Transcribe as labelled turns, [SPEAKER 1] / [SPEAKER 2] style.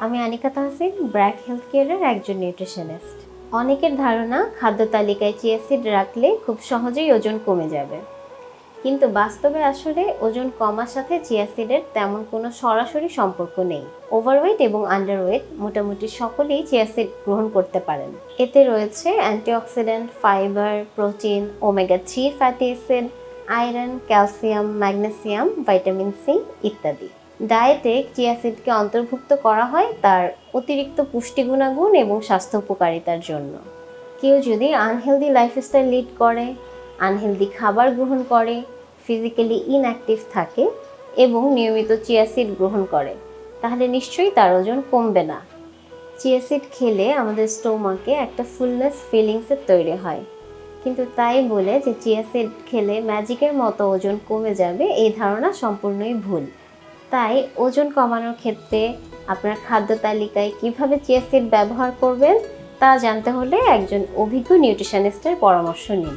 [SPEAKER 1] আমি আনিকা তাহসিন, ব্র্যাক হেলথ কেয়ারের একজন নিউট্রিশনিস্ট। অনেকের ধারণা, খাদ্য তালিকায় চিয়া সিড রাখলে খুব সহজেই ওজন কমে যাবে। কিন্তু বাস্তবে আসলে ওজন কমার সাথে চিয়া সিডের তেমন কোনো সরাসরি সম্পর্ক নেই। ওভারওয়েট এবং আন্ডারওয়েট মোটামুটি সকলেই চিয়া সিড গ্রহণ করতে পারেন। এতে রয়েছে antioxidant, fibre, protein, omega three fatty acid, iron, calcium, magnesium vitamin C ইত্যাদি। ডায়েটে চিয়া সিডকে অন্তর্ভুক্ত করা হয় তার অতিরিক্ত পুষ্টি গুণাগুণ এবং স্বাস্থ্য উপকারিতার জন্য। কেউ যদি আনহেলদি লাইফস্টাইল লিড করে আনহেলদি খাবার গ্রহণ করে ফিজিক্যালি ইনঅ্যাক্টিভ থাকে এবং নিয়মিত চিয়া সিড গ্রহণ করে, তাহলে নিশ্চয়ই তার ওজন কমবে না। চিয়া সিড খেলে আমাদের স্টোমাকে একটা ফুলনেস ফিলিংসের তৈরি হয়। কিন্তু তাই বলে যে চিয়া সিড খেলে ম্যাজিকের মতো ওজন কমে যাবে, এই ধারণা সম্পূর্ণই ভুল। তাই ওজন কমানোর ক্ষেত্রে আপনার খাদ্য তালিকায় কীভাবে চিয়া সিড ব্যবহার করবেন তা জানতে হলে একজন অভিজ্ঞ নিউট্রিশনিস্টের পরামর্শ নিন।